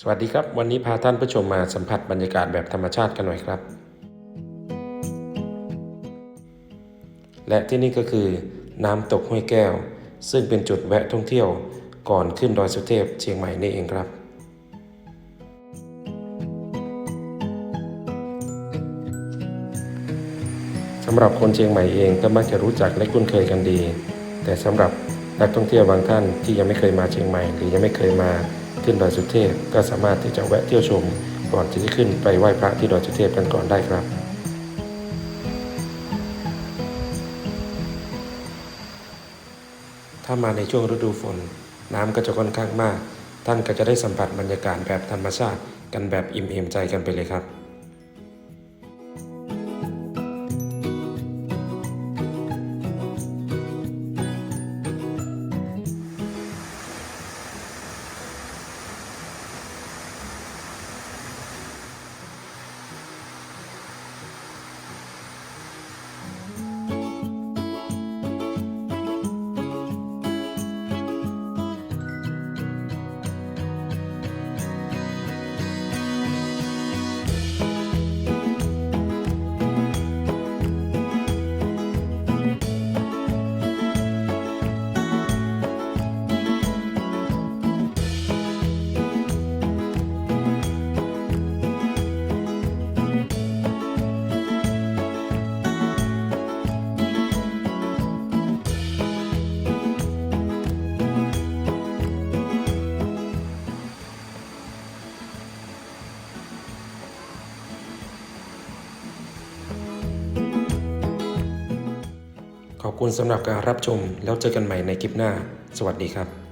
สวัสดีครับ วันนี้พาท่านผู้ชมมาสัมผัสบรรยากาศแบบธรรมชาติกันหน่อยครับ และที่นี่ก็คือน้ำตกห้วยแก้ว ซึ่งเป็นจุดแวะท่องเที่ยวก่อนขึ้นดอยสุเทพเชียงใหม่นี่เองครับสำหรับคนเชียงใหม่เองก็มักจะรู้จักและคุ้นเคยกันดี แต่สำหรับนักท่องเที่ยวบางท่านที่ยังไม่เคยมาเชียงใหม่ หรือยังไม่เคยมา ขึ้นดอยสุเทพ ก็สามารถที่จะแวะเที่ยวชมก่อนที่จะขึ้นไปไหว้พระที่ดอยสุเทพกันก่อนได้ครับถ้ามาในช่วงฤดูฝน น้ำก็จะค่อนข้างมาก ท่านก็จะได้สัมผัสบรรยากาศแบบธรรมชาติ กันแบบอิ่มเอมใจกันไปเลยครับ ขอบคุณสำหรับการรับชมแล้วเจอกันใหม่ในคลิปหน้า สวัสดีครับ